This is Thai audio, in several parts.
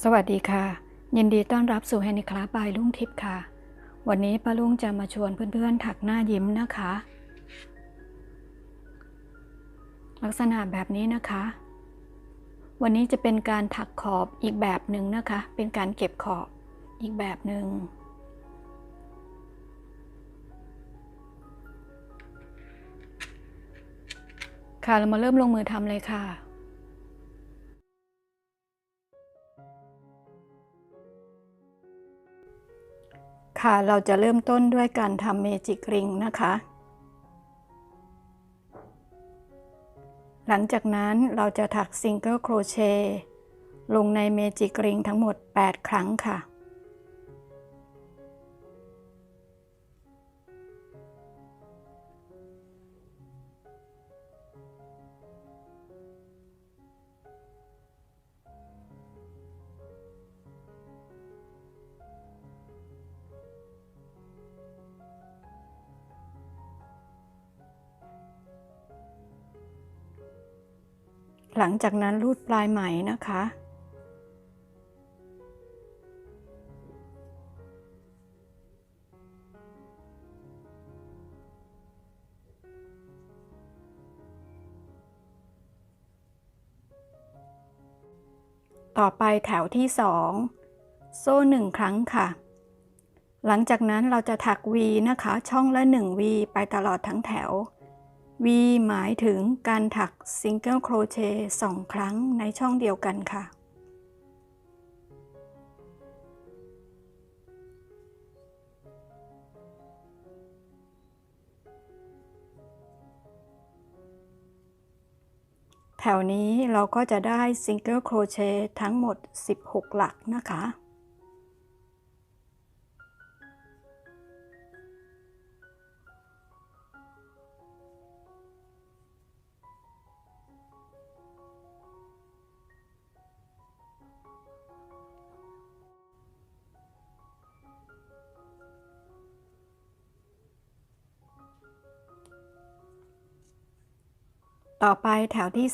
สวัสดีค่ะ ยินดีต้อนรับสู่แฮนิคลาบายลุงทิพย์ค่ะ วันนี้ป้าลุงจะมาชวนเพื่อนๆถักหน้ายิ้มนะคะ ลักษณะแบบนี้นะคะ วันนี้จะเป็นการถักขอบอีกแบบหนึ่งนะคะ เป็นการเก็บขอบอีกแบบหนึ่งค่ะเรามาเริ่มลงมือทำเลยค่ะ ค่ะ เราจะเริ่มต้นด้วยการทำเมจิกริงนะคะ หลังจากนั้นเราจะถักซิงเกิลโครเชต์ลงในเมจิกริงทั้งหมด 8 ครั้งค่ะ หลังจากนั้นรูดปลายไหมนะคะ ต่อไปแถวที่ 2 โซ่ 1 ครั้งค่ะ หลังจากนั้นเราจะถัก V นะคะ ช่องละ 1 V ไปตลอดทั้งแถว V หมายถึงการถักซิงเกิลโครเชต์2ครั้งในช่องเดียวกันค่ะ แถวนี้เราก็จะได้ซิงเกิลโครเชต์ทั้งหมด 16 หลักนะคะ ต่อไปแถวที่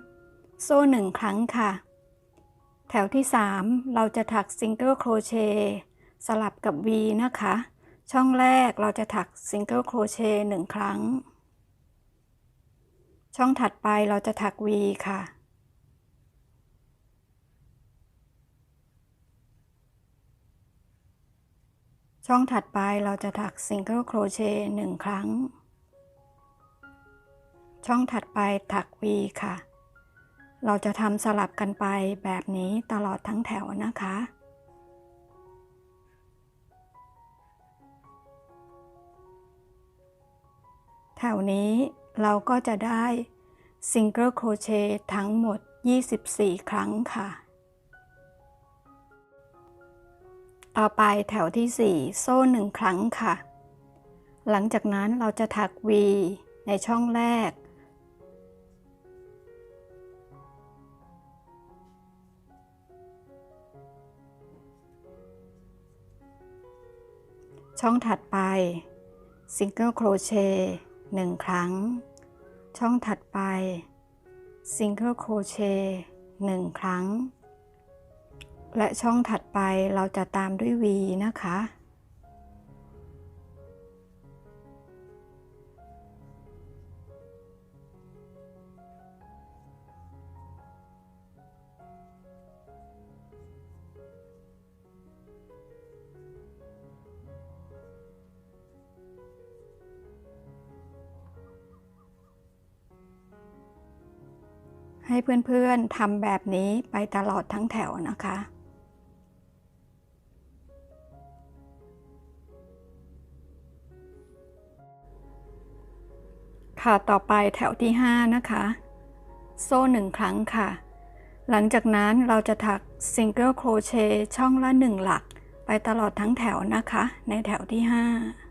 3 โซ่ 1 ครั้งค่ะ แถวที่ 3 เราจะถักซิงเกิลโครเชต์สลับกับ V นะคะ ช่องแรกเราจะถักซิงเกิลโครเชต์1ครั้ง ช่องถัดไปเราจะถัก V ค่ะช่องถัดไปเราจะถักซิงเกิลโครเชต์1ครั้ง ช่องถัดไปถัก V ค่ะ เราจะทำสลับกันไปแบบนี้ตลอดทั้งแถวนะคะแถวนี้เราก็จะได้ซิงเกิลโครเชต์ทั้งหมด 24 ครั้งค่ะ ต่อไปแถวที่ 4 โซ่ 1 ครั้งค่ะ หลังจากนั้นเราจะถัก V ในช่องแรก ช่องถัดไปซิงเกิลโครเชต์1ครั้ง ช่องถัดไปซิงเกิลโครเชต์1ครั้ง และช่องถัดไปเราจะตามด้วย V นะคะ ให้เพื่อนๆทำแบบนี้ไปตลอดทั้งแถวนะคะ ค่ะต่อไปแถวที่ 5 นะคะ โซ่1ครั้งค่ะ หลังจากนั้นเราจะถักซิงเกิลโครเชต์ช่องละ1หลัก ไปตลอดทั้งแถวนะคะ ในแถวที่ 5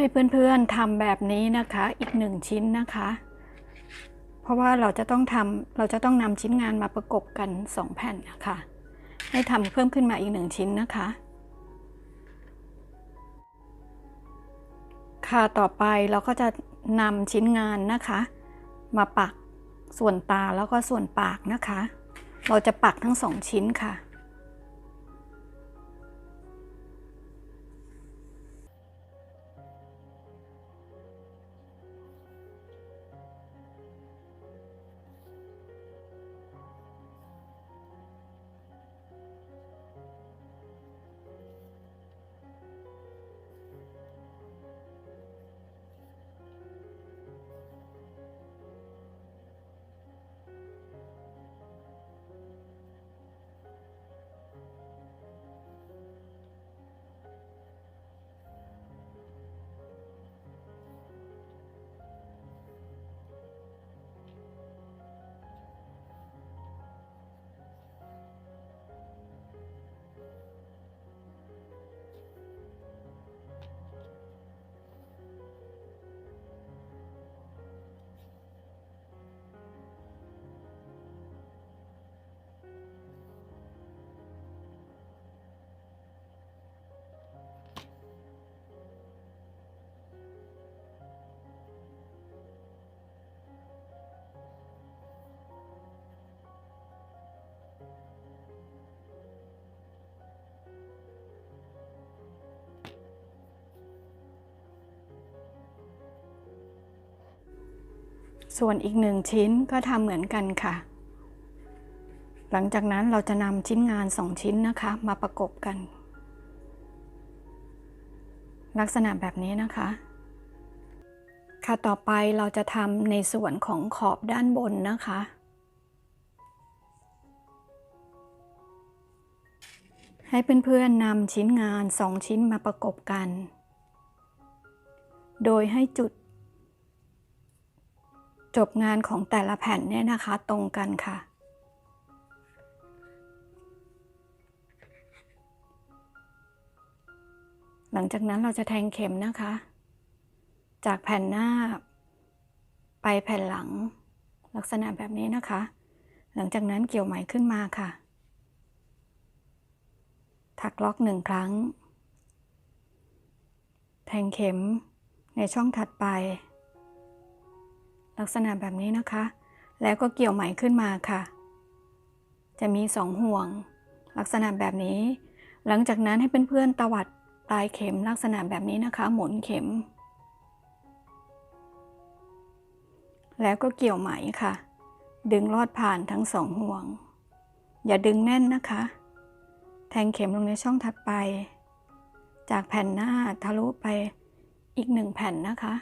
ให้เพื่อนๆทำแบบนี้นะคะอีกหนึ่งชิ้นนะคะ เพราะว่าเราจะต้องทำเราจะต้องนำชิ้นงานมาประกบกันสองแผ่นนะคะ ให้ทำเพิ่มขึ้นมาอีกหนึ่งชิ้นนะคะ ค่ะต่อไปเราก็จะนำชิ้นงานนะคะ มาปักส่วนตาแล้วก็ส่วนปากนะคะ เราจะปักทั้งสองชิ้นค่ะ ส่วนอีกหนึ่งชิ้นก็ทำเหมือนกันค่ะ หลังจากนั้นเราจะนำชิ้นงานสองชิ้นนะคะ มาประกบกัน ลักษณะแบบนี้นะคะ ค่ะต่อไปเราจะทำในส่วนของขอบด้านบนนะคะให้เพื่อนๆนำชิ้นงานสองชิ้นมาประกบกัน โดยให้จุด จบงานของแต่ละแผ่นเนี่ยนะคะตรงกันค่ะ หลังจากนั้นเราจะแทงเข็มนะคะ จากแผ่นหน้า ไปแผ่นหลัง ลักษณะแบบนี้นะคะ หลังจากนั้นเกี่ยวไหมขึ้นมาค่ะ ถักล็อกหนึ่งครั้ง แทงเข็มในช่องถัดไป ลักษณะแบบนี้นะคะ แล้วก็เกี่ยวไหมขึ้นมาค่ะ จะมีสองห่วง ลักษณะแบบนี้ หลังจากนั้นให้เพื่อนๆตวัดปลายเข็มลักษณะแบบนี้นะคะ หมุนเข็ม แล้วก็เกี่ยวไหมค่ะ ดึงลอดผ่านทั้งสองห่วง อย่าดึงแน่นนะคะ แทงเข็มลงในช่องถัดไป จากแผ่นหน้าทะลุไปอีกหนึ่งแผ่นนะคะ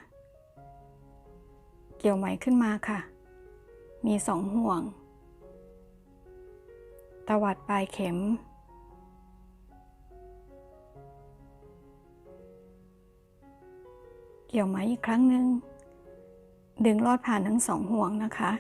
เกี่ยวไหมขึ้นมาค่ะ มีสองห่วง ตวัดปลายเข็ม เกี่ยวไหมอีกครั้งหนึ่ง ดึงลอดผ่านทั้งสองห่วงนะคะ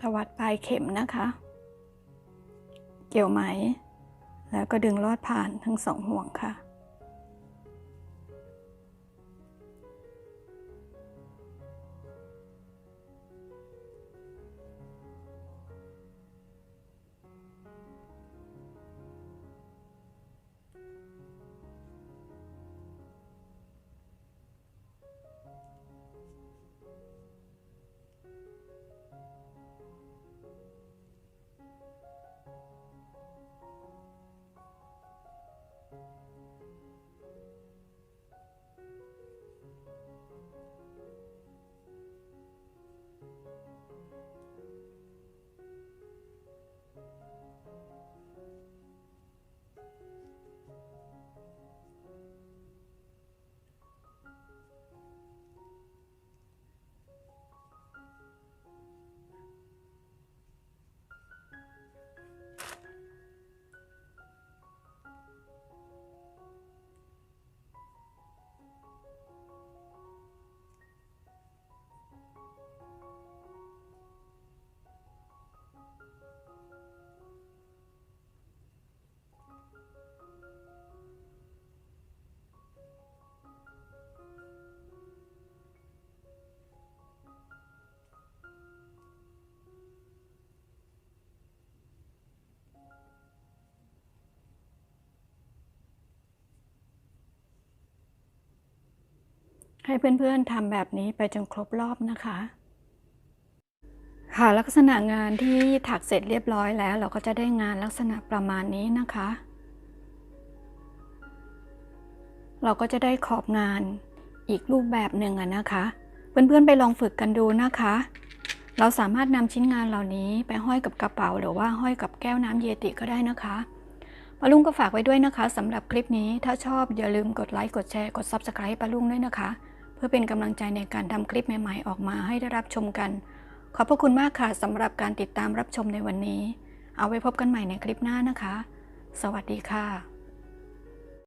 ตวัดปลายเข็มนะคะ เกี่ยวไหม แล้วก็ดึงลอดผ่านทั้งสองห่วงค่ะ ให้เพื่อนๆทำแบบนี้ไปจนครบรอบนะคะ ค่ะลักษณะงานที่ถักเสร็จเรียบร้อยแล้ว เราก็จะได้งานลักษณะประมาณนี้นะคะ เราก็จะได้ขอบงานอีกรูปแบบหนึ่งอะนะคะ เพื่อนๆไปลองฝึกกันดูนะคะ เราสามารถนำชิ้นงานเหล่านี้ไปห้อยกับกระเป๋า หรือว่าห้อยกับแก้วน้ำเยติก็ได้นะคะปาลุงก็ฝากไว้ด้วยนะคะสำหรับคลิปนี้ถ้าชอบอย่าลืมกดไลค์กดแชร์กด Subscribe ปาลุงด้วยนะคะ พื่อเป็นกำลังใจในการทำคลิปใหม่ ๆ ออกมาให้ได้รับชมกัน ขอบพระคุณมากค่ะสำหรับการติดตามรับชมในวันนี้ เอาไว้พบกันใหม่ในคลิปหน้านะคะ สวัสดีค่ะ